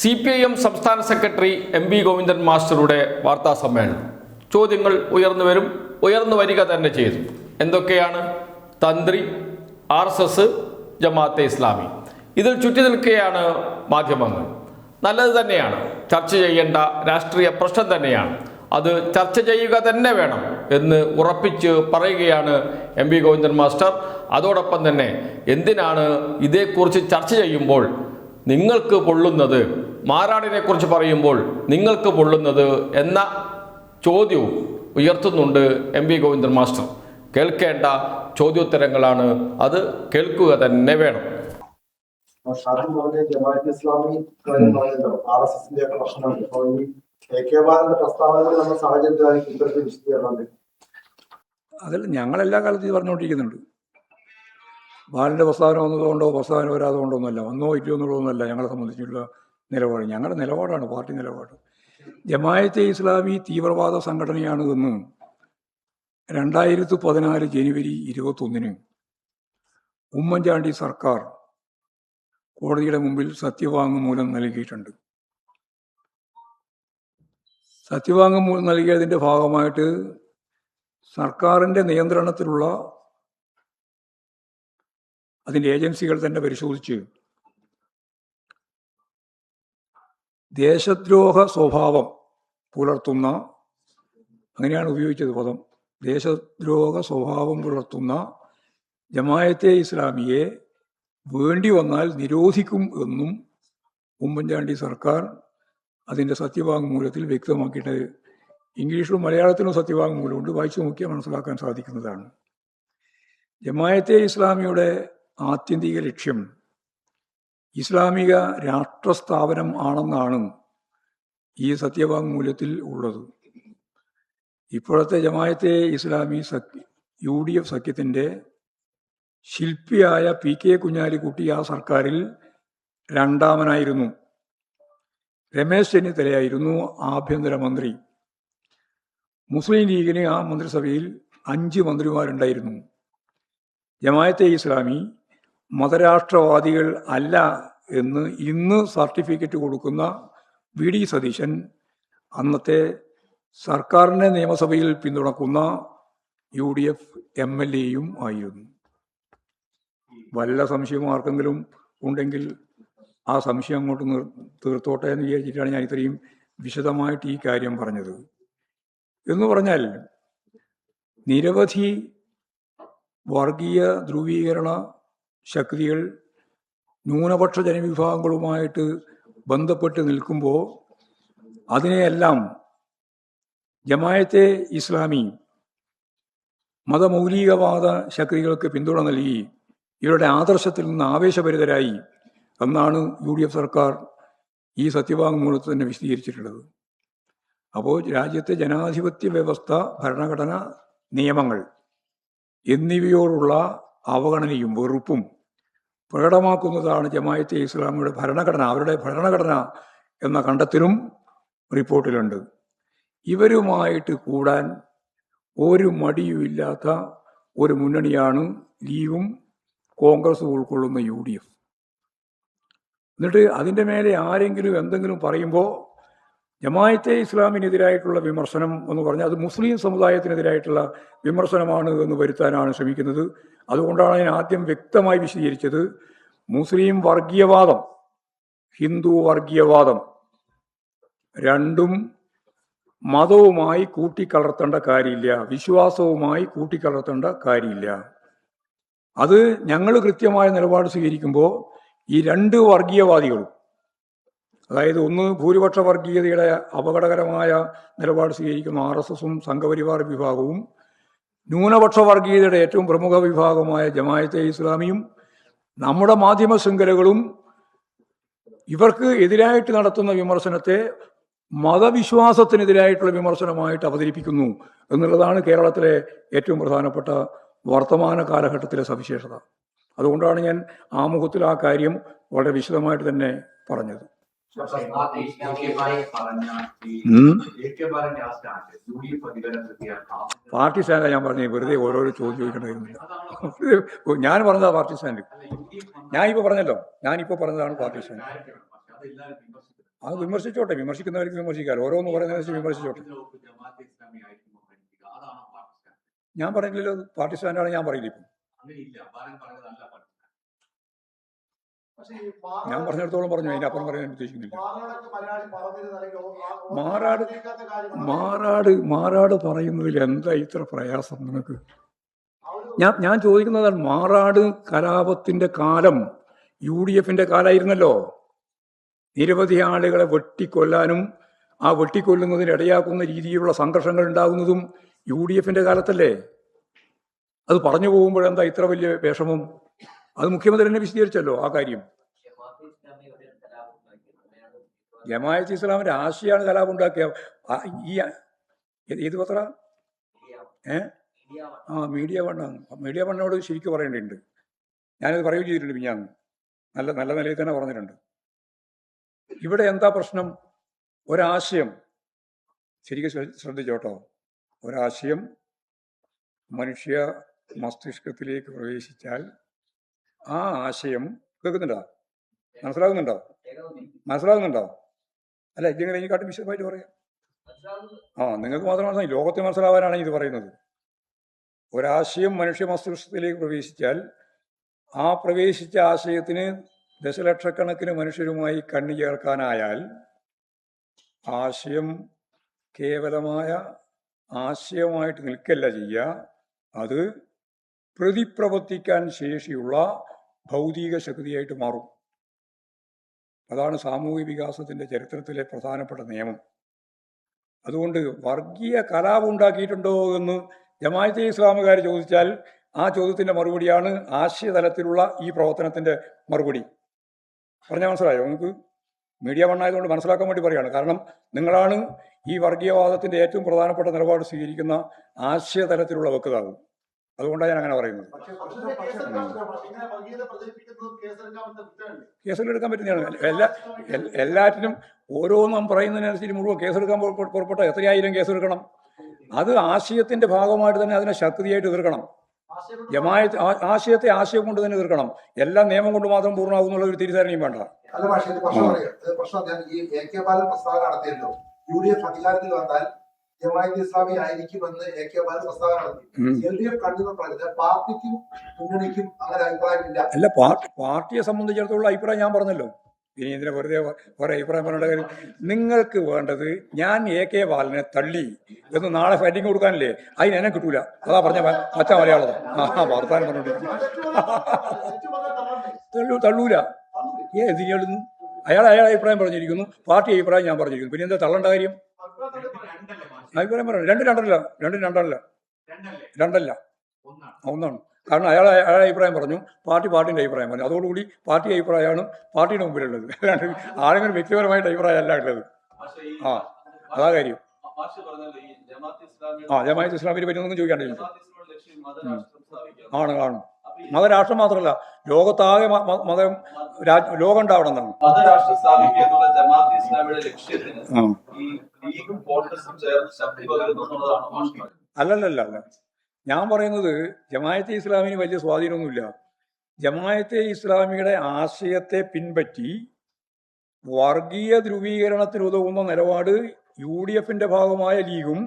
C P I M സംസ്ഥാന secretary M V Govindan മാസ്റ്ററുടെ വാർത്താ സമ്മേളനം. ചോദ്യങ്ങൾ ഉയർന്നു വരും ഉയർന്നു വരിക തന്നെ ചെയ്തു. എന്തൊക്കെയാണ്? തന്ത്രി R S S Jamaat-e Islami. ഇതിൽ ചുറ്റി നിൽക്കുകയാണ് മാധ്യമങ്ങൾ. നല്ലത് തന്നെയാണ്. ചർച്ച ചെയ്യേണ്ട രാഷ്ട്രീയ പ്രശ്നം തന്നെയാണ്. അത് ചർച്ച ചെയ്യുക തന്നെ വേണം എന്ന് ഉറപ്പിച്ച് പറയുകയാണ് എം വി ഗോവിന്ദൻ മാസ്റ്റർ. അതോടൊപ്പം തന്നെ എന്തിനാണ് ഇതേക്കുറിച്ച് ചർച്ച ചെയ്യുമ്പോൾ നിങ്ങൾക്ക് പൊള്ളുന്നത് മാറാടിനെ കുറിച്ച് പറയുമ്പോൾ നിങ്ങൾക്ക് പൊള്ളുന്നത് എന്ന ചോദ്യവും ഉയർത്തുന്നുണ്ട് എം വി ഗോവിന്ദൻ മാസ്റ്റർ. കേൾക്കേണ്ട ചോദ്യോത്തരങ്ങളാണ്. അത് കേൾക്കുക തന്നെ വേണം. ഷാജി പറഞ്ഞ ജമാഅത്ത് ഇസ്ലാമി കാര്യം പറഞ്ഞല്ലോ. ആർ എസ് എസിന്റെ ഒക്കെ പ്രശ്നമുണ്ട് അപ്പൊ ഈ എ കെ ബാലന്റെ പ്രസ്താവനകൾ നമ്മൾ സാഹചര്യത്തിലായി ഇത്തരത്തിൽ വിശദീകരണം അതിൽ ഞങ്ങൾ എല്ലാ കാലത്തും ഇത് പറഞ്ഞുകൊണ്ടിരിക്കുന്നുണ്ട്. ബാലന്റെ പ്രസ്താവന വന്നതുകൊണ്ടോ പ്രസ്താവന വരാതുകൊണ്ടോ ഒന്നുമല്ല. വന്നോ ഇല്ലയോ എന്നുള്ളതൊന്നുമല്ല. ഞങ്ങളെ സംബന്ധിച്ചുള്ള നിലപാട്. ഞങ്ങളുടെ നിലപാടാണ് പാർട്ടി നിലപാട്. ജമായത്തെ ഇസ്ലാമി തീവ്രവാദ സംഘടനയാണ് എന്ന് രണ്ടായിരത്തി പതിനാല് ജനുവരി ഇരുപത്തൊന്നിന് ഉമ്മൻചാണ്ടി സർക്കാർ കോടതിയുടെ മുമ്പിൽ സത്യവാങ്മൂലം നൽകിയിട്ടുണ്ട്. സത്യവാങ്മൂലം നൽകിയതിന്റെ ഭാഗമായിട്ട് സർക്കാരിന്റെ നിയന്ത്രണത്തിലുള്ള അതിന്റെ ഏജൻസികൾ തന്നെ പരിശോധിച്ച് ദേശദ്രോഹ സ്വഭാവം പുലർത്തുന്ന അങ്ങനെയാണ് ഉപയോഗിച്ചത് പദം. ദേശദ്രോഹ സ്വഭാവം പുലർത്തുന്ന ജമായത്തെ ഇസ്ലാമിയെ വേണ്ടി വന്നാൽ നിരോധിക്കും എന്നും ഉമ്മൻചാണ്ടി സർക്കാർ അതിന്റെ സത്യവാങ്മൂലത്തിൽ വ്യക്തമാക്കിയിട്ട് ഇംഗ്ലീഷിലും മലയാളത്തിലും സത്യവാങ്മൂലമുണ്ട് വായിച്ചു നോക്കിയാൽ മനസ്സിലാക്കാൻ സാധിക്കുന്നതാണ്. ജമായത്തെ ഇസ്ലാമിയുടെ ആത്യന്തിക ലക്ഷ്യം. ഇസ്ലാമിക രാഷ്ട്രസ്ഥാപനം ആണെന്നാണ് ഈ സത്യവാങ്മൂലത്തിൽ ഉള്ളത്. ഇപ്പോഴത്തെ ജമായത്തെ ഇസ്ലാമി സഖ്യ യു ഡി എഫ് സഖ്യത്തിന്റെ ശില്പിയായ പി കെ കുഞ്ഞാലിക്കുട്ടി ആ സർക്കാരിൽ രണ്ടാമനായിരുന്നു. രമേശ് ചെന്നിത്തലയായിരുന്നു ആഭ്യന്തരമന്ത്രി മുസ്ലിം ലീഗിന് ആ മന്ത്രിസഭയിൽ അഞ്ച് മന്ത്രിമാരുണ്ടായിരുന്നു. ജമായത്തെ ഇസ്ലാമി മതരാഷ്ട്രവാദികൾ അല്ല എന്ന് ഇന്ന് സർട്ടിഫിക്കറ്റ് കൊടുക്കുന്ന വി ഡി സതീശൻ അന്നത്തെ സർക്കാരിനെ നിയമസഭയിൽ പിന്തുണക്കുന്ന U D F M L എയും ആയിരുന്നു. വല്ല സംശയം ആർക്കെങ്കിലും ഉണ്ടെങ്കിൽ ആ സംശയം അങ്ങോട്ട് തീർത്തോട്ടെ എന്ന് വിചാരിച്ചിട്ടാണ് ഞാൻ ഇത്രയും വിശദമായിട്ട് ഈ കാര്യം പറഞ്ഞത്. എന്ന് പറഞ്ഞാൽ നിരവധി വർഗീയ ധ്രുവീകരണ ശക്തികൾ ന്യൂനപക്ഷ ജനവിഭാഗങ്ങളുമായിട്ട് ബന്ധപ്പെട്ട് നിൽക്കുമ്പോൾ അതിനെയെല്ലാം ജമായത്തെ ഇസ്ലാമി മതമൗലികവാദ ശക്തികൾക്ക് പിന്തുണ നൽകി ഇവരുടെ ആദർശത്തിൽ നിന്ന് ആവേശഭരിതരായി എന്നാണ് യു ഡി എഫ് സർക്കാർ ഈ സത്യവാങ്മൂലത്ത് തന്നെ വിശദീകരിച്ചിട്ടുള്ളത്. അപ്പോൾ രാജ്യത്തെ ജനാധിപത്യ വ്യവസ്ഥ ഭരണഘടന നിയമങ്ങൾ എന്നിവയോടുള്ള അവഗണനയും വെറുപ്പും പ്രകടമാക്കുന്നതാണ് ജമായത്തെ ഇസ്ലാമിയുടെ ഭരണഘടന അവരുടെ ഭരണഘടന എന്ന കണ്ടെത്തലും റിപ്പോർട്ടിലുണ്ട്. ഇവരുമായിട്ട് കൂടാൻ ഒരു മടിയുമില്ലാത്ത ഒരു മുന്നണിയാണ് ലീവും കോൺഗ്രസും ഉൾക്കൊള്ളുന്ന യു ഡി എഫ്. എന്നിട്ട് അതിന്റെ മേലെ ആരെങ്കിലും എന്തെങ്കിലും പറയുമ്പോൾ ജമായത്തെ ഇസ്ലാമിനെതിരായിട്ടുള്ള വിമർശനം എന്ന് പറഞ്ഞാൽ അത് മുസ്ലിം സമുദായത്തിനെതിരായിട്ടുള്ള വിമർശനമാണ് എന്ന് വരുത്താനാണ് ശ്രമിക്കുന്നത്. അതുകൊണ്ടാണ് ഞാൻ ആദ്യം വ്യക്തമായി വിശദീകരിച്ചത്. മുസ്ലിം വർഗീയവാദം ഹിന്ദു വർഗീയവാദം രണ്ടും മതവുമായി കൂട്ടിക്കലർത്തേണ്ട കാര്യമില്ല. വിശ്വാസവുമായി കൂട്ടിക്കലർത്തേണ്ട കാര്യമില്ല. അത് ഞങ്ങൾ കൃത്യമായ നിലപാട് സ്വീകരിക്കുമ്പോൾ ഈ രണ്ട് വർഗീയവാദികളും അതായത് ഒന്ന് ഭൂരിപക്ഷ വർഗീയതയുടെ അപകടകരമായ നിലപാട് സ്വീകരിക്കുന്ന ആർ എസ് എസും സംഘപരിവാർ വിഭാഗവും ന്യൂനപക്ഷ വർഗീയതയുടെ ഏറ്റവും പ്രമുഖ വിഭാഗമായ ജമായത്തെ ഇസ്ലാമിയും നമ്മുടെ മാധ്യമ ശൃംഖലകളും ഇവർക്ക് എതിരായിട്ട് നടത്തുന്ന വിമർശനത്തെ മതവിശ്വാസത്തിനെതിരായിട്ടുള്ള വിമർശനമായിട്ട് അവതരിപ്പിക്കുന്നു എന്നുള്ളതാണ് കേരളത്തിലെ ഏറ്റവും പ്രധാനപ്പെട്ട വർത്തമാന കാലഘട്ടത്തിലെ സവിശേഷത. അതുകൊണ്ടാണ് ഞാൻ ആമുഖത്തിൽ ആ കാര്യം വളരെ വിശദമായിട്ട് തന്നെ പറഞ്ഞത്. സ്റ്റാൻഡ് പാർട്ടി സ്റ്റാൻഡാണ് ഞാൻ പറഞ്ഞു വെറുതെ ഓരോരോ ചോദ്യം ചോദിക്കണ്ടായിരുന്നില്ല ഞാൻ പറഞ്ഞതാ പാർട്ടി സ്റ്റാൻഡ് ഞാൻ ഇപ്പൊ പറഞ്ഞല്ലോ ഞാൻ ഇപ്പൊ പറഞ്ഞതാണ് പാർട്ടി സ്റ്റാൻഡ് അത് വിമർശിച്ചോട്ടെ വിമർശിക്കുന്നവർക്ക് വിമർശിക്കാറ് ഓരോന്ന് പറയുന്ന വിമർശിച്ചോട്ടെ ഞാൻ പറഞ്ഞില്ലല്ലോ പാർട്ടി സ്റ്റാൻഡാണ് ഞാൻ പറയില്ല ഇപ്പം അങ്ങനെയില്ല ബാലൻ പറഞ്ഞതല്ല പാകിസ്ഥാൻ പക്ഷേ ഈ മാറാട് ഞാൻ പറഞ്ഞിടത്തോളം പറഞ്ഞു അതിനപ്പുറം പറയാൻ ഉദ്ദേശിക്കുന്നില്ല. മാറാട് മാറാട് മാറാട് പറയുന്നതിൽ എന്താ ഇത്ര പ്രയാസം നിനക്ക്? ഞാൻ ഞാൻ ചോദിക്കുന്നതാണ് മാറാട് കലാപത്തിന്റെ കാലം യു ഡി എഫിന്റെ കാലമായിരുന്നല്ലോ നിരവധി ആളുകളെ വെട്ടിക്കൊല്ലാനും ആ വെട്ടിക്കൊല്ലുന്നതിന് ഇടയാക്കുന്ന രീതിയിലുള്ള സംഘർഷങ്ങൾ ഉണ്ടാകുന്നതും യു ഡി എഫിന്റെ കാലത്തല്ലേ? അത് പറഞ്ഞു പോകുമ്പോഴെന്താ ഇത്ര വലിയ വിഷമം? അത് മുഖ്യമന്ത്രി തന്നെ വിശദീകരിച്ചല്ലോ ആ കാര്യം. ജമായത്ത് ഇസ്ലാമിന്റെ ആശയാണ് കലാപം ഉണ്ടാക്കിയ ഏത് പത്ര? ഏ? ആ മീഡിയ വണ്ണം മീഡിയ വണ്ണോട് ശരിക്കും പറയേണ്ടതുണ്ട്. ഞാനത് പറയുകയും ചെയ്തിട്ടുണ്ട് ഞാൻ നല്ല നല്ല നിലയിൽ തന്നെ പറഞ്ഞിട്ടുണ്ട്. ഇവിടെ എന്താ പ്രശ്നം? ഒരാശയം. ശരിക്കും ശ്ര- ശ്രദ്ധിച്ചോട്ടോ ഒരാശയം മനുഷ്യ മസ്തിഷ്കത്തിലേക്ക് പ്രവേശിച്ചാൽ ആ ആശയം. കേൾക്കുന്നുണ്ടോ? മനസ്സിലാകുന്നുണ്ടോ? മനസ്സിലാകുന്നുണ്ടോ? അല്ല ഇങ്ങനെ കാട്ടി വിശദമായിട്ട് പറയാം. ആ നിങ്ങൾക്ക് മാത്രം മനസ്സിലായി. ലോകത്തെ മനസ്സിലാവാനാണ് ഇത് പറയുന്നത്. ഒരാശയം മനുഷ്യ മസ്തിഷ്കത്തിലേക്ക് പ്രവേശിച്ചാൽ ആ പ്രവേശിച്ച ആശയത്തിന് ദശലക്ഷക്കണക്കിന് മനുഷ്യരുമായി കണ്ണു ചേർക്കാനായാൽ ആശയം കേവലമായ ആശയമായിട്ട് നിൽക്കല്ല ചെയ്യുക. അത് പ്രതിപ്രവർത്തിക്കാൻ ശേഷിയുള്ള ഭൗതിക ശക്തിയായിട്ട് മാറും. അതാണ് സാമൂഹിക വികാസത്തിന്റെ ചരിത്രത്തിലെ പ്രധാനപ്പെട്ട നിയമം. അതുകൊണ്ട് വർഗീയ കലാപം ഉണ്ടാക്കിയിട്ടുണ്ടോ എന്ന് ജമാഅത്തെ ഇസ്ലാമുകാർ ചോദിച്ചാൽ ആ ചോദ്യത്തിന്റെ മറുപടിയാണ് ആശയതലത്തിലുള്ള ഈ പ്രവർത്തനത്തിന്റെ മറുപടി. പറഞ്ഞാൽ മനസ്സിലായോ നിങ്ങൾക്ക്? മീഡിയ മണ്ണായതുകൊണ്ട് മനസ്സിലാക്കാൻ വേണ്ടി പറയുകയാണ്. കാരണം നിങ്ങളാണ് ഈ വർഗീയവാദത്തിന്റെ ഏറ്റവും പ്രധാനപ്പെട്ട നിലപാട് സ്വീകരിക്കുന്ന ആശയതലത്തിലുള്ള വക്താവ്. അതുകൊണ്ടാണ് ഞാൻ അങ്ങനെ പറയുന്നത്. കേസിലെടുക്കാൻ പറ്റുന്നതാണ്. എല്ലാ എല്ലാറ്റിനും ഓരോന്നും പറയുന്നതിനനുസരിച്ച് മുഴുവൻ കേസെടുക്കാൻ പുറപ്പെ- പുറപ്പെട്ട എത്രയായിരം കേസെടുക്കണം അത് ആശയത്തിന്റെ ഭാഗമായിട്ട് തന്നെ അതിനെ ശക്തിയായിട്ട് തീർക്കണം ജമായത്ത് ആശയത്തെ ആശയം കൊണ്ട് തന്നെ തീർക്കണം എല്ലാ നിയമം കൊണ്ട് മാത്രം പൂർണമാകുന്നുള്ള ഒരു തിരിച്ചറിയും വേണ്ട. അല്ല പക്ഷേ പ്രശ്നം പ്രശ്നം ഞാൻ ഈ എ കെ ബാലൻ പ്രസ്താവന നടത്തിയല്ലോ. യു ഡി എഫ് അധികാരത്തിൽ വന്നാൽ ജമാഅത്ത് ഇസ്ലാമി ആയിരിക്കുമെന്ന് എ കെ ബാലൻ പ്രസ്താവന നടത്തി. എൽ ഡി എഫ് കണ്ടുന്ന പറഞ്ഞത് പാർട്ടിക്കും മുന്നണിക്കും അങ്ങനെ അഭിപ്രായമില്ല. അല്ല പാർട്ടി പാർട്ടിയെ സംബന്ധിച്ചിടത്തോളം അഭിപ്രായം ഞാൻ പറഞ്ഞല്ലോ. ഇനി ഇതിനെ വെറുതെ കുറെ അഭിപ്രായം പറഞ്ഞ കാര്യം. നിങ്ങൾക്ക് വേണ്ടത് ഞാൻ എ കെ ബാലനെ തള്ളി എന്ന് നാളെ ഫൈറ്റിംഗ് കൊടുക്കാനല്ലേ? അതിന് എന്നെ കിട്ടൂല. അതാ പറഞ്ഞ അച്ഛ മറ്റ മലയാളം ആ വർത്താനം പറഞ്ഞോണ്ടിരിക്കും തള്ളൂ തള്ളൂല. ഏ എന്തിനാളുന്നു അയാൾ അയാൾ അഭിപ്രായം പറഞ്ഞിരിക്കുന്നു. പാർട്ടി അഭിപ്രായം ഞാൻ പറഞ്ഞിരിക്കുന്നു. പിന്നെ എന്താ തള്ളേണ്ട കാര്യം? അഭിപ്രായം പറയാം. രണ്ടും രണ്ടല്ല. രണ്ടും രണ്ടല്ല. രണ്ടല്ലേ. ഒന്നാണ്. കാരണം അയാൾ അയാളുടെ അഭിപ്രായം പറഞ്ഞു. പാർട്ടി പാർട്ടിന്റെ അഭിപ്രായം പറഞ്ഞു. അതോടുകൂടി പാർട്ടി അഭിപ്രായമാണ് പാർട്ടിയുടെ മുമ്പിലുള്ളത്. ആരെങ്കിലും വ്യക്തിപരമായിട്ട് അഭിപ്രായം അല്ല ഉള്ളത്. ആ അതാ കാര്യം. ആ ജമാഅത്ത് ഇസ്ലാമിനെ പറ്റി ഒന്നും ചോദിക്കാണ്ടില്ല ആണ് കാണും മതരാഷ്ട്രം മാത്രമല്ല ലോകത്താകെ മതം ലോകം ഉണ്ടാവണം എന്നാണ്. ലീഗും കോൺഗ്രസും ചേർന്ന് അല്ലല്ലല്ല. അല്ല ഞാൻ പറയുന്നത് ജമായത്തെ ഇസ്ലാമിന് വലിയ സ്വാധീനമൊന്നുമില്ല. ജമായത്തെ ഇസ്ലാമിയുടെ ആശയത്തെ പിൻപറ്റി വർഗീയ ധ്രുവീകരണത്തിന് ഉതകുന്ന നിലപാട് യു ഡി എഫിന്റെ ഭാഗമായ ലീഗും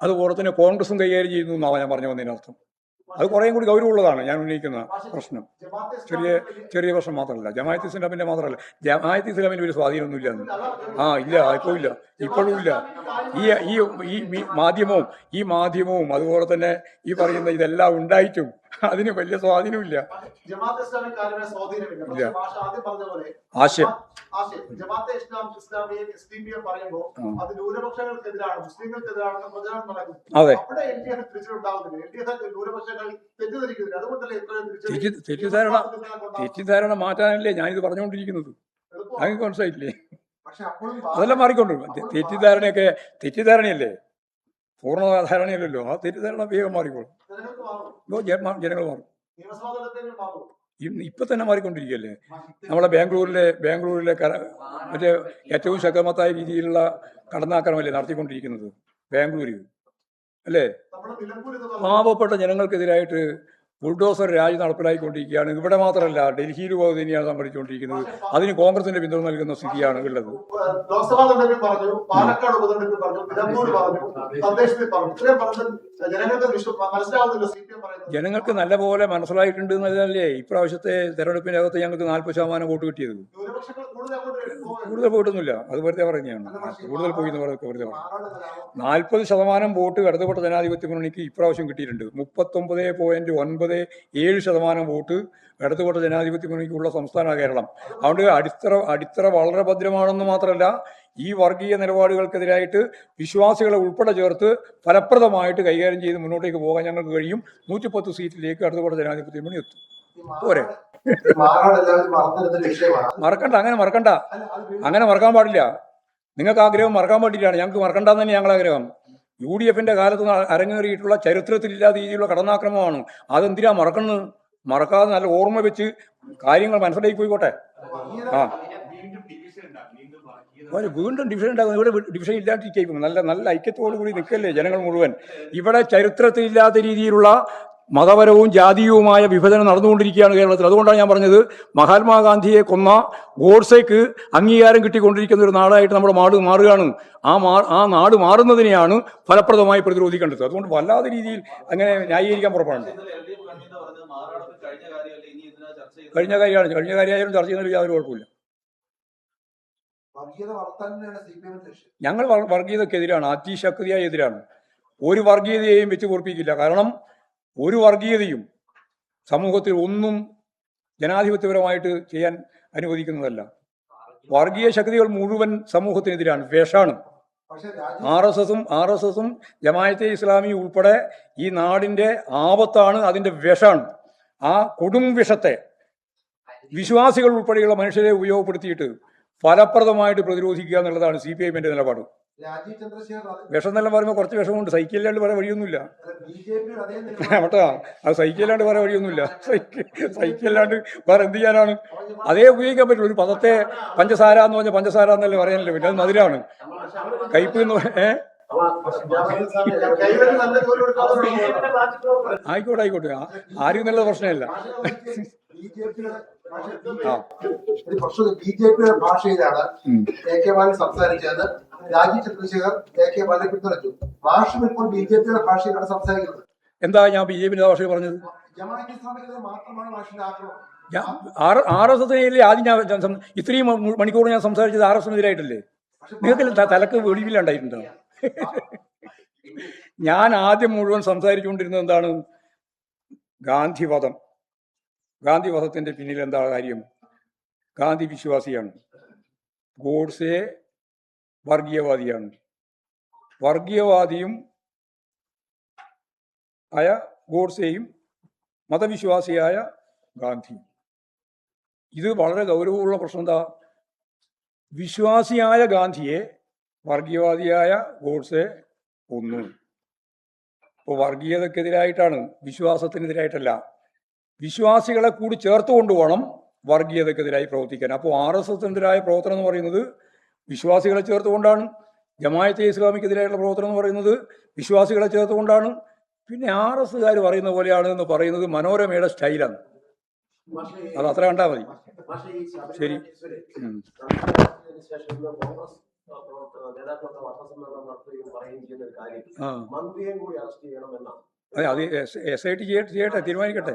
അതുപോലെ തന്നെ കോൺഗ്രസും കൈകാര്യം ചെയ്യുന്നു എന്നാണ് ഞാൻ പറഞ്ഞു വന്നതിനർത്ഥം. അത് കുറേയും കൂടി ഗൗരവമുള്ളതാണ് ഞാൻ ഉന്നയിക്കുന്ന പ്രശ്നം. ചെറിയ ചെറിയ പ്രശ്നം മാത്രമല്ല. ജമായത്ത് ഇസ്ലാമിന്റെ മാത്രമല്ല. ജമായത്ത് ഇസ്ലാമിന് ഒരു സ്വാധീനമൊന്നുമില്ല ഇല്ല. ആ ഇല്ല ഇപ്പോൾ ഇല്ല. ഇപ്പോഴും ഇല്ല. ഈ ഈ ഈ മാധ്യമവും ഈ മാധ്യമവും അതുപോലെ തന്നെ ഈ പറയുന്ന ഇതെല്ലാം ഉണ്ടായിട്ടും അതിന് വലിയ സ്വാധീനമില്ല ആശയം. അത് തെറ്റിദ്ധാരണ തെറ്റിദ്ധാരണ മാറ്റാനല്ലേ ഞാനിത് പറഞ്ഞുകൊണ്ടിരിക്കുന്നത്. അങ്ങനെ മനസ്സിലായില്ലേ? അതെല്ലാം മാറിക്കൊണ്ടു. തെറ്റിദ്ധാരണയൊക്കെ തെറ്റിദ്ധാരണയല്ലേ? പൂർണ ധാരണയല്ലല്ലോ. ആ തെറ്റിദ്ധാരണ വേഗം മാറിക്കോളും. ജനങ്ങൾ മാറും. ഇപ്പൊ തന്നെ മാറിക്കൊണ്ടിരിക്കുകയല്ലേ? നമ്മളെ ബാംഗ്ലൂരിലെ ബാംഗ്ലൂരിലെ മറ്റേ ഏറ്റവും ശക്തമത്തായ രീതിയിലുള്ള കടന്നാക്രമല്ലേ നടത്തിക്കൊണ്ടിരിക്കുന്നത്? ബാംഗ്ലൂര്. അല്ലേ? പാവപ്പെട്ട ജനങ്ങൾക്കെതിരായിട്ട് ബുൾഡോസർ രാജ് നടപ്പിലാക്കിക്കൊണ്ടിരിക്കുകയാണ് ഇവിടെ മാത്രമല്ല ഡൽഹിയിൽ പോയി തന്നെയാണ് സംഭരിച്ചുകൊണ്ടിരിക്കുന്നത് അതിന് കോൺഗ്രസിന്റെ പിന്തുണ നൽകുന്ന സ്ഥിതിയാണ് ഉള്ളത്. ലോക്സഭാ തെരഞ്ഞെടുപ്പിൽ പറഞ്ഞു പാലക്കാട് ഉപതെരഞ്ഞെടുപ്പിൽ പറഞ്ഞു നിലമ്പൂർ പറഞ്ഞു തദ്ദേശത്തിൽ പറഞ്ഞു. ഇത്രയും പറഞ്ഞത് ജനങ്ങൾക്ക് നല്ലപോലെ മനസ്സിലായിട്ടുണ്ട് എന്നല്ലേ ഇപ്രാവശ്യത്തെ തെരഞ്ഞെടുപ്പിനകത്ത് ഞങ്ങൾക്ക് നാൽപ്പത് ശതമാനം വോട്ട് കിട്ടിയത്. കൂടുതൽ പോയിട്ടൊന്നുമില്ല. അത് വെറുതെ പറഞ്ഞാണ് കൂടുതൽ പോയി എന്ന് പറയുന്നത് വെറുതെ പറഞ്ഞു നാൽപ്പത് ശതമാനം വോട്ട് ഇടതുപെട്ട ജനാധിപത്യ മുന്നണിക്ക് ഇപ്രാവശ്യം കിട്ടിയിട്ടുണ്ട്. മുപ്പത്തൊമ്പത് പോയിന്റ് ഒൻപത് ഏഴ് ശതമാനം വോട്ട് ഇടതുപെട്ട ജനാധിപത്യ മുന്നണിക്കുള്ള സംസ്ഥാനമാണ് കേരളം. അതുകൊണ്ട് അടിത്തറ അടിത്തറ വളരെ ഭദ്രമാണെന്ന് മാത്രമല്ല ഈ വർഗീയ നിലപാടുകൾക്കെതിരായിട്ട് വിശ്വാസികളെ ഉൾപ്പെടെ ചേർത്ത് ഫലപ്രദമായിട്ട് കൈകാര്യം ചെയ്ത് മുന്നോട്ടേക്ക് പോകാൻ ഞങ്ങൾക്ക് കഴിയും. നൂറ്റിപ്പത്ത് സീറ്റിലേക്ക് ഇടതുപെട്ട ജനാധിപത്യ മുന്നണി എത്തും. പോരെ. മറക്കണ്ട അങ്ങനെ മറക്കണ്ട. അങ്ങനെ മറക്കാൻ പാടില്ല. നിങ്ങൾക്ക് ആഗ്രഹം മറക്കാൻ വേണ്ടിയിട്ടാണ്. ഞങ്ങൾക്ക് മറക്കണ്ടെന്ന് തന്നെ ഞങ്ങൾ ആഗ്രഹം. യു ഡി എഫിന്റെ കാലത്ത് അരങ്ങേറിയിട്ടുള്ള ചരിത്രത്തിലില്ലാത്ത രീതിയിലുള്ള കടന്നാക്രമമാണ്. അതെന്തിനാ മറക്കുന്നത് മറക്കാതെ നല്ല ഓർമ്മ വെച്ച് കാര്യങ്ങൾ മനസ്സിലാക്കി പോയിക്കോട്ടെ. ആ. ഒരു വീണ്ടും ഡിവിഷൻ ഉണ്ടാകും. ഇവിടെ ഡിവിഷൻ ഇല്ലാണ്ടിരിക്കും നല്ല നല്ല ഐക്യത്തോടു കൂടി നിൽക്കല്ലേ ജനങ്ങൾ മുഴുവൻ? ഇവിടെ ചരിത്രത്തിലില്ലാത്ത രീതിയിലുള്ള മതപരവും ജാതീയവുമായ വിഭജനം നടന്നുകൊണ്ടിരിക്കുകയാണ് കേരളത്തിൽ. അതുകൊണ്ടാണ് ഞാൻ പറഞ്ഞത് മഹാത്മാഗാന്ധിയെ കൊന്ന ഗോഡ്സേക്ക് അംഗീകാരം കിട്ടിക്കൊണ്ടിരിക്കുന്ന ഒരു നാടായിട്ട് നമ്മുടെ നാട് മാറുകയാണ്. ആ മാ ആ നാട് മാറുന്നതിനെയാണ് ഫലപ്രദമായി പ്രതിരോധിക്കേണ്ടത്. അതുകൊണ്ട് വല്ലാത്ത രീതിയിൽ അങ്ങനെ ന്യായീകരിക്കാൻ ചെയ്ത് കഴിഞ്ഞ കാര്യമാണ്. കഴിഞ്ഞ കാര്യമായാലും ചർച്ച ചെയ്യുന്നതിൽ യാതൊരു കുഴപ്പമില്ല വർഗീയത വളർത്താൻ തന്നെയാണ് സി പി എം ലക്ഷ്യം ഞങ്ങൾ വർ- വർഗീയതക്കെതിരാണ് അതിശക്തിയായ എതിരാണ് ഒരു വർഗീയതയെയും വെച്ച് പൊറപ്പിക്കില്ല കാരണം ഒരു വർഗീയതയും സമൂഹത്തിൽ ഒന്നും ജനാധിപത്യപരമായിട്ട് ചെയ്യാൻ അനുവദിക്കുന്നതല്ല. വർഗീയ ശക്തികൾ മുഴുവൻ സമൂഹത്തിനെതിരാണ് വേഷാണ്. ആർ എസ് എസും ആർ എസ് എസും ജമായത്തെ ഇസ്ലാമി ഉൾപ്പെടെ ഈ നാടിന്റെ ആപത്താണ് അതിന്റെ വിഷാണ്. ആ കൊടും വിഷത്തെ വിശ്വാസികൾ ഉൾപ്പെടെയുള്ള മനുഷ്യരെ ഉപയോഗപ്പെടുത്തിയിട്ട് ഫലപ്രദമായിട്ട് പ്രതിരോധിക്കുക എന്നുള്ളതാണ് സി പി ഐഎമ്മിന്റെ നിലപാട്. വിഷം എന്നെല്ലാം പറയുമ്പോൾ കുറച്ച് വിഷമുണ്ട് സൈക്കിളിലാണ്ട് വേറെ വഴിയൊന്നുമില്ല. കേട്ടോ അത് സൈക്കിളിലാണ്ട് വേറെ വഴിയൊന്നുമില്ല. സൈക്കിൾ സൈക്കിളിലാണ്ട് വേറെ എന്ത് ചെയ്യാനാണ്? അതേ ഉപയോഗിക്കാൻ പറ്റുള്ളൂ. ഒരു പദത്തെ പഞ്ചസാര എന്ന് പറഞ്ഞാൽ പഞ്ചസാര എന്നല്ലേ പറയാനല്ലേ പിന്നെ അത് മധുരമാണ് കയ്പ് എന്ന് പറ- ഏ? കൈവരി നല്ല ജോലി കൊടുക്കാതെ ആയിക്കോട്ടെ ആയിക്കോട്ടെ. ആരും എന്നുള്ള പ്രശ്നമല്ല. ഒരു പക്ഷേ ബി ജെ പിയുടെ ഭാഷയിലാണ്. എ കെ ബാലൻ സംസാരിച്ചത്. രാജീവ് ചന്ദ്രശേഖർ എ കെ ബാലനെ പിന്തുണച്ചു ഭാഷ ഇപ്പോൾ ബി ജെ പിയുടെ ഭാഷയിലാണ് സംസാരിക്കുന്നത്. എന്താ ഞാൻ ബി ജെ പിന്റെ ഭാഷയിൽ പറഞ്ഞത്? മാത്രമാണ് ഭാഷയുടെ ആക്രമണം. ആർ എസ് എസിനെതിരെ ആദ്യം ഞാൻ ഇത്രയും മണിക്കൂർ ഞാൻ സംസാരിച്ചത് ആർ എസ് എസിനെതിരായിട്ടല്ലേ? നിങ്ങൾക്ക് തലക്ക് വെളിവിലുണ്ടായിട്ടുണ്ടോ? ഞാൻ ആദ്യം മുഴുവൻ സംസാരിച്ചുകൊണ്ടിരുന്നത് എന്താണ്? ഗാന്ധിവധം ഗാന്ധിവധത്തിന്റെ പിന്നിൽ എന്താ കാര്യം? ഗാന്ധി വിശ്വാസിയാണ്. ഗോഡ്സെ വർഗീയവാദിയാണ്. വർഗീയവാദിയും ആയ ഗോഡ്സെയും മതവിശ്വാസിയായ ഗാന്ധി. ഇത് വളരെ ഗൗരവമുള്ള പ്രശ്നം എന്താ? വിശ്വാസിയായ ഗാന്ധിയെ വർഗീയവാദിയായ ഗോഡ്സെ കൊന്നു. ഇപ്പോൾ വർഗീയതക്കെതിരായിട്ടാണ് വിശ്വാസത്തിനെതിരായിട്ടല്ല. വിശ്വാസികളെ കൂടി ചേർത്ത് കൊണ്ടുപോകണം വർഗീയതക്കെതിരായി പ്രവർത്തിക്കാൻ. അപ്പോൾ ആർ എസ് എസിനെതിരായ പ്രവർത്തനം എന്ന് പറയുന്നത് വിശ്വാസികളെ ചേർത്തുകൊണ്ടാണ് ജമായത്തെ ഇസ്ലാമിക്കെതിരായിട്ടുള്ള പ്രവർത്തനം എന്ന് പറയുന്നത് വിശ്വാസികളെ ചേർത്തുകൊണ്ടാണ്. പിന്നെ ആർ എസ്സുകാർ പറയുന്ന പോലെയാണ് എന്ന് പറയുന്നത് മനോരമയുടെ സ്റ്റൈലാണ്. അത് അത്ര കണ്ടാൽ മതി. ശരി. നേതാക്കളൊക്കെ നടത്തുകയും പറയുകയും ചെയ്യുന്ന ഒരു കാര്യം ആ. മന്ത്രിയെയും കൂടി അറസ്റ്റ് ചെയ്യണമെന്നാണ്. അതെ അത് എസ് ഐ ടി ചെയ്യട്ടെ തീരുമാനിക്കട്ടെ.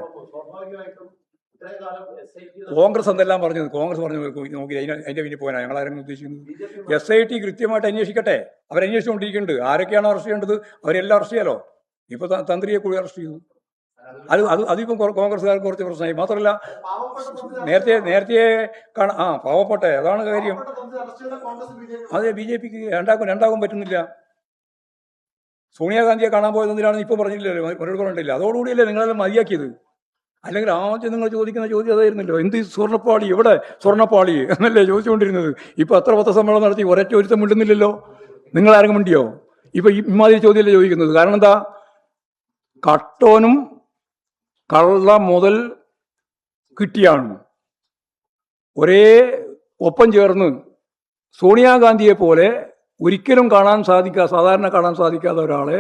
കോൺഗ്രസ് എന്തെല്ലാം പറഞ്ഞത് കോൺഗ്രസ് പറഞ്ഞു നോക്കി അതിന് അതിന്റെ പിന്നിൽ പോകാനാണ്. ഞങ്ങൾ ആരെങ്കിലും ഉദ്ദേശിക്കുന്നു എസ് ഐ ടി കൃത്യമായിട്ട് അന്വേഷിക്കട്ടെ. അവരന്വേഷിച്ചുകൊണ്ടിരിക്കുന്നുണ്ട്. ആരൊക്കെയാണ് അറസ്റ്റ് ചെയ്യേണ്ടത്? അവരെല്ലാം അറസ്റ്റ് ചെയ്യാലോ? ഇപ്പൊ തന്ത്രിയെ കൂടി അറസ്റ്റ് ചെയ്തു. അത് അത് അതിപ്പം കോൺഗ്രസ്സുകാർക്ക് കുറച്ച് പ്രശ്നമായി. മാത്രമല്ല നേരത്തെ നേരത്തെ കാണാം ആ പാവപ്പെട്ടെ അതാണ് കാര്യം. അതെ ബി ജെ പിക്ക് രണ്ടാക്കും രണ്ടാകും പറ്റുന്നില്ല. സോണിയാഗാന്ധിയെ കാണാൻ പോയത് എന്തിനാണെന്ന് ഇപ്പം പറഞ്ഞില്ലല്ലോ മറുപടി പറഞ്ഞിട്ടില്ല അതോടുകൂടിയല്ലേ നിങ്ങളെല്ലാം മതിയാക്കിയത്? അല്ലെങ്കിൽ ആദ്യം നിങ്ങൾ ചോദിക്കുന്ന ചോദ്യം അതായിരുന്നല്ലോ എന്ത് സ്വർണപ്പാളി? എവിടെ സ്വർണപ്പാളി? എന്നല്ലേ ചോദിച്ചുകൊണ്ടിരുന്നത്. ഇപ്പോൾ അത്ര പത്രസമ്മേളനം നടത്തി ഒരൊറ്റ ഒരുത്തം മിണ്ടുന്നില്ലല്ലോ? നിങ്ങൾ ആരെങ്കിലും മിണ്ടിയോ? ഇപ്പോൾ ഈ ഇമാതിരി ചോദ്യമല്ലേ ചോദിക്കുന്നത്. കാരണം എന്താ? കട്ടോനും കള്ള മുതൽ കിട്ടിയാണ്. ഒരേ ഒപ്പം ചേർന്ന് സോണിയാഗാന്ധിയെ പോലെ ഒരിക്കലും കാണാൻ സാധിക്കാ സാധാരണ കാണാൻ സാധിക്കാത്ത ഒരാളെ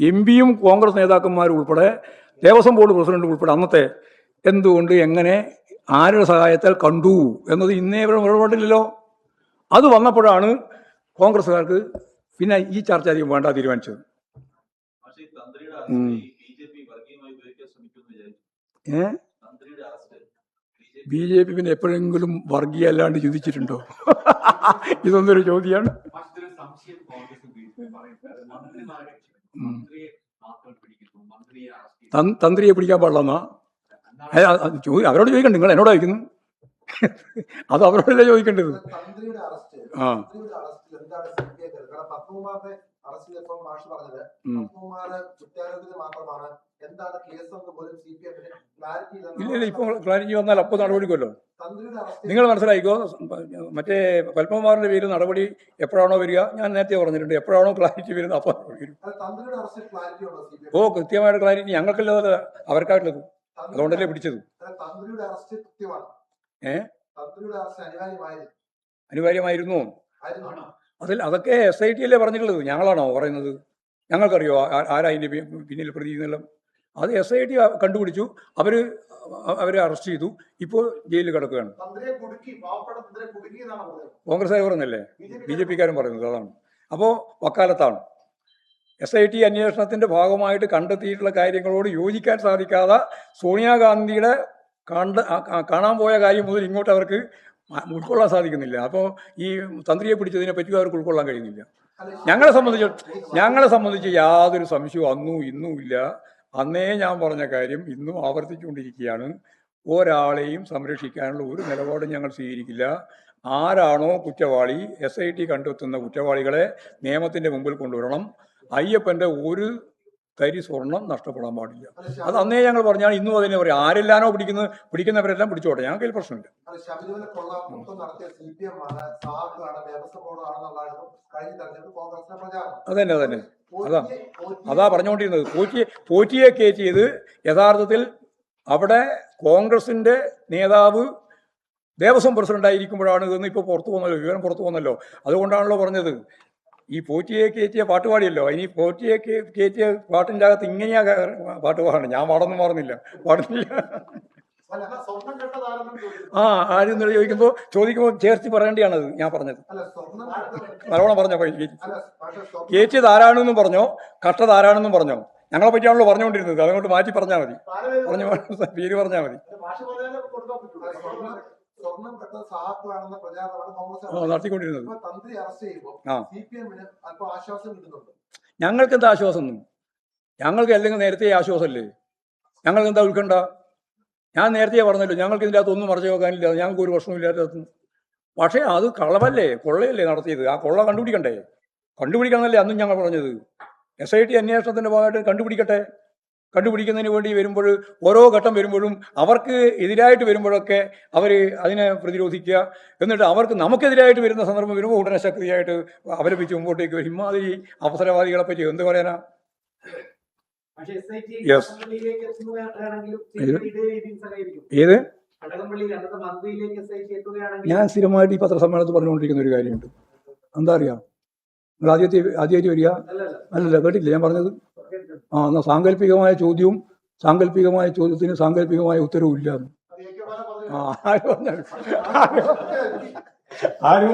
എം പിയും കോൺഗ്രസ് നേതാക്കന്മാരും ഉൾപ്പെടെ ദേവസ്വം ബോർഡ് പ്രസിഡന്റ് ഉൾപ്പെടെ അന്നത്തെ എന്തുകൊണ്ട് എങ്ങനെ ആരുടെ സഹായത്താൽ കണ്ടു എന്നത് ഇന്നേ ഇവിടെ ഇടപെട്ടില്ലല്ലോ അത് വന്നപ്പോഴാണ് കോൺഗ്രസ്സുകാർക്ക് പിന്നെ ഈ ചർച്ച അധികം വേണ്ട തീരുമാനിച്ചത്. ഏ? ബി ജെ പി പിന്നെ എപ്പോഴെങ്കിലും വർഗീയ അല്ലാണ്ട് ചിന്തിച്ചിട്ടുണ്ടോ? ഇതൊന്നൊരു ചോദ്യമാണ് സംശയം കോൺഗ്രസ് പറയുന്നത്. മന്ത്രിയെ മാത്രം പിടിക്കുന്നു. മന്ത്രിയെ തന്ത്രിയെ പിടിക്കാൻ പാടില്ലെന്നാ? അവരോട് ചോദിക്കണ്ട. നിങ്ങൾ എന്നോട് ചോദിക്കുന്നു. അത് അവരോടല്ലേ ചോദിക്കേണ്ടത്? തന്ത്രിയുടെ അറസ്റ്റ്. ആ. അറസ്റ്റിൽ മാഷ് പറഞ്ഞത് മാത്രമാണ് എന്താണ് കേസ് പോലും സി പി എമ്മിന് ക്ലാരിറ്റി ഇല്ല ഇല്ല ഇപ്പോൾ ക്ലാരിറ്റി വന്നാൽ അപ്പോൾ നടപടിക്കുമല്ലോ. നിങ്ങൾ മനസ്സിലായിക്കോ? മറ്റേ പത്മകുമാറിന്റെ പേര് നടപടി എപ്പോഴാണോ വരിക? ഞാൻ നേരത്തെ പറഞ്ഞിട്ടുണ്ട് എപ്പോഴാണോ ക്ലാരിറ്റി വരുന്നത് അപ്പോൾ വരും. ഓ കൃത്യമായിട്ട് ക്ലാരിറ്റി ഞങ്ങൾക്കല്ലാതെ അവർക്കായിട്ടുള്ളത്. അതുകൊണ്ടല്ലേ പിടിച്ചത്. ഏ? അനിവാര്യമായിരുന്നു. അതിൽ അതൊക്കെ എസ് ഐ ടി അല്ലേ പറഞ്ഞിട്ടുള്ളത്? ഞങ്ങളാണോ പറയുന്നത്? ഞങ്ങൾക്കറിയോ ആരായി ആരാ അതിന്റെ പിന്നിൽ പ്രതി എന്നെല്ലാം അത് എസ് ഐ ടി കണ്ടുപിടിച്ചു. അവർ അവരെ അറസ്റ്റ് ചെയ്തു. ഇപ്പോൾ ജയിലിൽ കിടക്കുകയാണ്. കോൺഗ്രസ്സുകാർ പറഞ്ഞല്ലേ ബി ജെ പിക്കാരും പറയുന്നത്. അതാണ്. അപ്പോൾ വക്കാലത്താണ്. എസ് ഐ ടി അന്വേഷണത്തിന്റെ ഭാഗമായിട്ട് കണ്ടെത്തിയിട്ടുള്ള കാര്യങ്ങളോട് യോജിക്കാൻ സാധിക്കാതെ സോണിയാഗാന്ധിയുടെ കണ്ട് കാണാൻ പോയ കാര്യം മുതൽ ഇങ്ങോട്ട് അവർക്ക് ഉൾക്കൊള്ളാൻ സാധിക്കുന്നില്ല. അപ്പോൾ ഈ തന്ത്രിയെ പിടിച്ചതിനെ പറ്റി അവർക്ക് ഉൾക്കൊള്ളാൻ കഴിയുന്നില്ല. ഞങ്ങളെ സംബന്ധിച്ച് ഞങ്ങളെ സംബന്ധിച്ച് യാതൊരു സംശയവും അന്നും ഇന്നും ഇല്ല. അന്നേ ഞാൻ പറഞ്ഞ കാര്യം ഇന്നും ആവർത്തിച്ചുകൊണ്ടിരിക്കുകയാണ്. ഒരാളെയും സംരക്ഷിക്കാനുള്ള ഒരു നിലപാടും ഞങ്ങൾ സ്വീകരിക്കില്ല. ആരാണോ കുറ്റവാളി എസ് ഐ ടി കണ്ടെത്തുന്ന കുറ്റവാളികളെ നിയമത്തിന്റെ മുമ്പിൽ കൊണ്ടുവരണം. അയ്യപ്പന്റെ ഒരു തരി സ്വർണം നഷ്ടപ്പെടാൻ പാടില്ല. അത് അന്നേ ഞങ്ങൾ പറഞ്ഞാൽ ഇന്നും അതിനെ പറയും. ആരെല്ലാനോ പിടിക്കുന്നത് പിടിക്കുന്നവരെല്ലാം പിടിച്ചോട്ടെ. ഞങ്ങൾക്ക് അതിൽ പ്രശ്നമില്ല. അതന്നെ അതന്നെ. അതാ അതാ പറഞ്ഞുകൊണ്ടിരുന്നത്. പോറ്റിയെ പോറ്റിയെ കയറ്റിയത് യഥാർത്ഥത്തിൽ അവിടെ കോൺഗ്രസിന്റെ നേതാവ് ദേവസ്വം പ്രസിഡന്റ് ആയിരിക്കുമ്പോഴാണ് ഇതെന്ന് ഇപ്പോൾ പുറത്തു വന്നല്ലോ വിവരം പുറത്തു വന്നല്ലോ അതുകൊണ്ടാണല്ലോ പറഞ്ഞത്. ഈ പോറ്റിയെ കയറ്റിയ പാട്ടുപാടിയല്ലോ ഇനി പോറ്റിയെ കേ- കയറ്റിയ പാട്ടിന്റെ അകത്ത് ഇങ്ങനെയാ പാട്ട് പാടണം? ഞാൻ പാടൊന്നും പാടുന്നില്ല. പാടുന്നില്ല. ആ ആരും എന്നോട് ചോദിക്കുമ്പോൾ ചോദിക്കുമ്പോൾ ചേർത്ത് പറയേണ്ടിയാണത് ഞാൻ പറഞ്ഞത്. നല്ലോണം പറഞ്ഞോ പോയി അല്ല പക്ഷെ സ്വർണം കയറ്റിയത് ആരാണെന്നും പറഞ്ഞോ കട്ടത് ആരാണെന്നും പറഞ്ഞോ? ഞങ്ങളെ പറ്റിയാണല്ലോ പറഞ്ഞുകൊണ്ടിരുന്നത്. അതുകൊണ്ട് മാറ്റി പറഞ്ഞാൽ മതി. പറഞ്ഞു പേര് പറഞ്ഞാൽ മതി. സ്വർണം കെട്ടത് സഹാക്കളാണെന്ന പ്രചാരണമാണ് കോൺഗ്രസ് നടത്തിക്കൊണ്ടിരുന്നത്. തന്ത്രി അറസ്റ്റ് ചെയ്യുമ്പോൾ സി പി എമ്മിന് അല്പം ആശ്വാസം കിട്ടുന്നുണ്ട്. ഞങ്ങൾക്ക് എന്താ ആശ്വാസം ഞങ്ങൾക്ക് അല്ലെങ്കിൽ നേരത്തെ ആശ്വാസമല്ലേ ഞങ്ങൾക്ക് എന്താ ഉൾക്കണ്ട ഞാൻ നേരത്തെ പറഞ്ഞല്ലോ ഞങ്ങൾക്ക് ഇതിന്റെ അകത്തൊന്നും മറച്ചു വെക്കാനില്ല ഞങ്ങൾക്ക് ഒരു പ്രശ്നമില്ലാത്ത പക്ഷേ അത് കളവല്ലേ കൊള്ളയല്ലേ നടത്തിയത്? ആ കൊള്ള കണ്ടുപിടിക്കണ്ടേ? കണ്ടുപിടിക്കണമെന്നല്ലേ അന്നും ഞങ്ങൾ പറഞ്ഞത്. എസ് ഐ ടി അന്വേഷണത്തിന്റെ ഭാഗമായിട്ട് കണ്ടുപിടിക്കട്ടെ? കണ്ടുപിടിക്കുന്നതിന് വേണ്ടി വരുമ്പോൾ ഓരോ ഘട്ടം വരുമ്പോഴും അവർക്ക് എതിരായിട്ട് വരുമ്പോഴൊക്കെ അവർ അതിനെ പ്രതിരോധിക്കുക. എന്നിട്ട് അവർക്ക് നമുക്കെതിരായിട്ട് വരുന്ന സന്ദർഭം വരുമ്പോൾ ഉടനെ ശക്തിയായിട്ട് അവലപിച്ച് മുമ്പോട്ടേക്ക് വരും. ഇമാതിരി അവസരവാദികളെ പറ്റി എന്ത് പറയാനാ? യെസ് ഏത്? ഞാൻ സ്ഥിരമായിട്ട് ഈ പത്രസമ്മേളനത്തിൽ പറഞ്ഞുകൊണ്ടിരിക്കുന്ന ഒരു കാര്യമുണ്ട്. എന്താ അറിയാം? നിങ്ങൾ ആദ്യത്തെ ആദ്യമായിട്ട് വരിക? അല്ലല്ല. കേട്ടില്ല ഞാൻ പറഞ്ഞത് എന്നാൽ സാങ്കല്പികമായ ചോദ്യവും സാങ്കല്പികമായ ചോദ്യത്തിന് സാങ്കല്പികമായ ഉത്തരവും ഇല്ല. എന്ന്. അത്